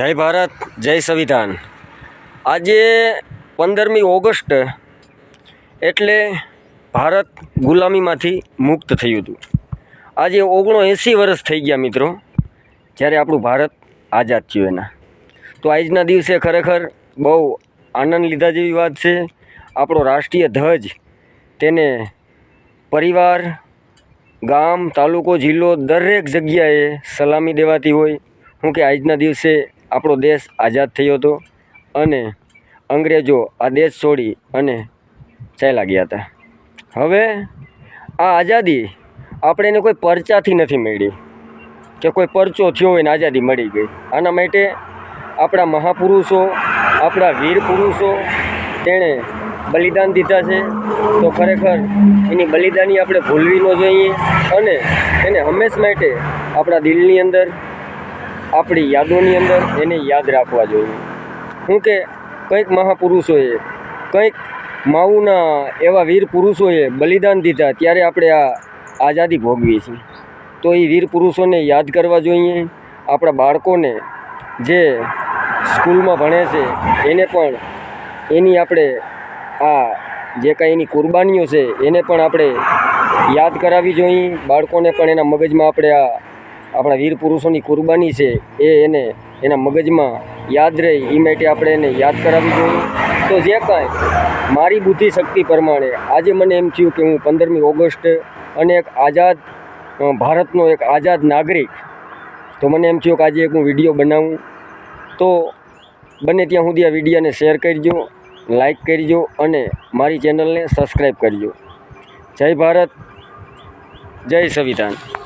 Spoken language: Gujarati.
જય ભારત, જય સંવિધાન. આજે પંદરમી ઓગસ્ટ એટલે ભારત ગુલામીમાંથી મુક્ત થયું હતું. આજે ઓગણો એંસી વર્ષ થઈ ગયા મિત્રો, જ્યારે આપણું ભારત આઝાદ થયું એના. તો આજના દિવસે ખરેખર બહુ આનંદ લીધા જેવી વાત છે. આપણો રાષ્ટ્રીય ધ્વજ તેને પરિવાર, ગામ, તાલુકો, જિલ્લો દરેક જગ્યાએ સલામી દેવાતી હોય. શું કે આજના દિવસે આપણો દેશ આઝાદ થયો હતો અને અંગ્રેજો આ દેશ છોડી અને ચાલ્યા ગયા હતા. હવે આ આઝાદી આપણે એને કોઈ પરચાથી નથી મળી. કે કોઈ પરચો થયો હોય ને આઝાદી મળી ગઈ. આના માટે આપણા મહાપુરુષો, આપણા વીર પુરુષો તેણે બલિદાન દીધા છે. તો ખરેખર એની બલિદાની આપણે ભૂલવી ન જોઈએ અને એને હંમેશ માટે આપણા દિલની અંદર આપણી યાદોની અંદર એને યાદ રાખવા જોઈએ. શું કે કંઈક મહાપુરુષોએ, કંઈક માઉના એવા વીર પુરુષોએ બલિદાન દીધા ત્યારે આપણે આ આઝાદી ભોગવી છે તો એ વીર પુરુષોને યાદ કરવા જોઈએ. આપણા બાળકોને જે સ્કૂલમાં ભણે છે, એને પણ એની આપણે આ જે કાંઈ એની કુરબાનીઓ છે, એને પણ આપણે યાદ કરાવી જોઈએ. બાળકોને પણ એના મગજમાં આપણે આ આપણા વીર પુરુષોની કુરબાની છે એ એને એના મગજમાં યાદ રહે, એ માટે આપણે એને યાદ કરાવવી જોઈએ. તો જે કાંઈ મારી બુદ્ધિ શક્તિ પ્રમાણે આજે મને એમ થયું કે હું પંદરમી ઓગસ્ટ અને એક આઝાદ ભારતનો એક આઝાદ નાગરિક, તો મને એમ થયું કે આજે એક હું વીડિયો બનાવું. તો બને ત્યાં સુધી આ વિડીયોને શેર કરજો, લાઈક કરજો અને મારી ચેનલને સબસ્ક્રાઈબ કરજો. જય ભારત, જય સંવિધાન.